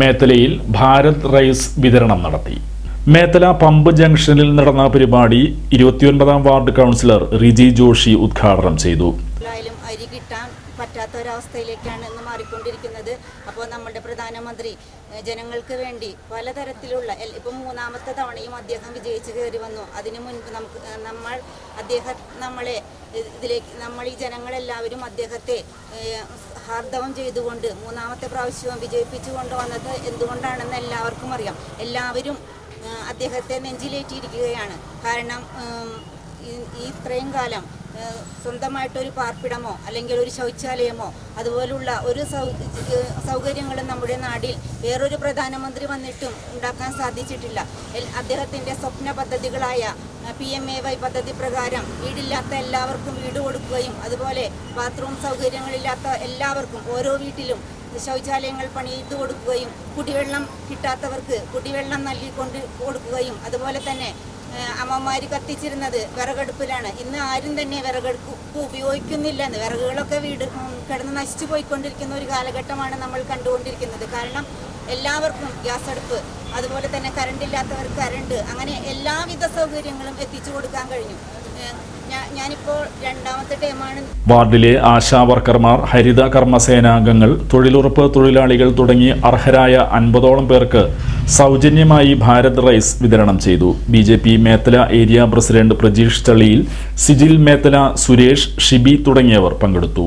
മേത്തലയിൽ Bharat rice വിതരണം നടത്തി. Methala pump ജംഗ്ഷനിൽ നടന്ന പരിപാടി ഇരുപത്തിയൊൻപതാം വാർഡ് കൗൺസിലർ റിജി ജോഷി ഉദ്ഘാടനം ചെയ്തു. അരി കിട്ടാൻ പറ്റാത്ത ഒരവസ്ഥയിലേക്കാണ് ഇന്ന് മാറിക്കൊണ്ടിരിക്കുന്നത്. അപ്പോൾ നമ്മുടെ പ്രധാനമന്ത്രി ജനങ്ങൾക്ക് വേണ്ടി പലതരത്തിലുള്ള ഇപ്പം മൂന്നാമത്തെ തവണയും അദ്ദേഹം വിജയിച്ച് കയറി വന്നു. അതിനു മുൻപ് നമുക്ക് നമ്മൾ അദ്ദേഹം നമ്മളെ ഇതിലേക്ക് നമ്മൾ ഈ ജനങ്ങളെല്ലാവരും അദ്ദേഹത്തെ ഹാർദവം ചെയ്തുകൊണ്ട് മൂന്നാമത്തെ പ്രാവശ്യവും വിജയിപ്പിച്ചു കൊണ്ടുവന്നത് എന്തുകൊണ്ടാണെന്ന് എല്ലാവർക്കും അറിയാം. എല്ലാവരും അദ്ദേഹത്തെ നെഞ്ചിലേറ്റിയിരിക്കുകയാണ്. കാരണം ഈ- ഇത്രയും കാലം സ്വന്തമായിട്ടൊരു പാർപ്പിടമോ അല്ലെങ്കിൽ ഒരു ശൗചാലയമോ അതുപോലുള്ള ഒരു സൗകര്യങ്ങളും നമ്മുടെ നാടിൽ വേറൊരു പ്രധാനമന്ത്രി വന്നിട്ടും ഉണ്ടാക്കാൻ സാധിച്ചിട്ടില്ല. അദ്ദേഹത്തിന്റെ സ്വപ്ന പദ്ധതികളായ പി എം എ വൈ പദ്ധതി പ്രകാരം വീടില്ലാത്ത എല്ലാവർക്കും വീട് കൊടുക്കുകയും അതുപോലെ ബാത്റൂം സൗകര്യങ്ങളില്ലാത്ത എല്ലാവർക്കും ഓരോ വീട്ടിലും ശൗചാലയങ്ങൾ പണിയിട്ട് കൊടുക്കുകയും കുടിവെള്ളം കിട്ടാത്തവർക്ക് കുടിവെള്ളം നൽകിക്കൊണ്ട് കൊടുക്കുകയും അതുപോലെ തന്നെ അമ്മമാര് കത്തിച്ചിരുന്നത് വിറകടുപ്പിലാണ്. ഇന്ന് ആരും തന്നെ വിറകടുപ്പ് ഉപയോഗിക്കുന്നില്ലെന്ന്. വിറകുകളൊക്കെ വീട് കിടന്ന് നശിച്ചു പോയിക്കൊണ്ടിരിക്കുന്ന ഒരു കാലഘട്ടമാണ് നമ്മൾ കണ്ടുകൊണ്ടിരിക്കുന്നത്. കാരണം എല്ലാവർക്കും ഗ്യാസ് അടുപ്പ് അതുപോലെ തന്നെ കറണ്ട് ഇല്ലാത്തവർക്ക് കറണ്ട് അങ്ങനെ എല്ലാവിധ സൗകര്യങ്ങളും എത്തിച്ചു കൊടുക്കാൻ കഴിഞ്ഞു. രണ്ടാമത്തെ വാർഡിലെ ആശാ വർക്കർമാർ ഹരിത കർമ്മസേനാംഗങ്ങൾ തൊഴിലുറപ്പ് തൊഴിലാളികൾ തുടങ്ങി അർഹരായ അൻപതോളം പേർക്ക് സൗജന്യമായി ഭാരത് റൈസ് വിതരണം ചെയ്തു. B J P Methala area president Prajeesh Thalliyil Sijil Methala Suresh Shibi തുടങ്ങിയവർ പങ്കെടുത്തു.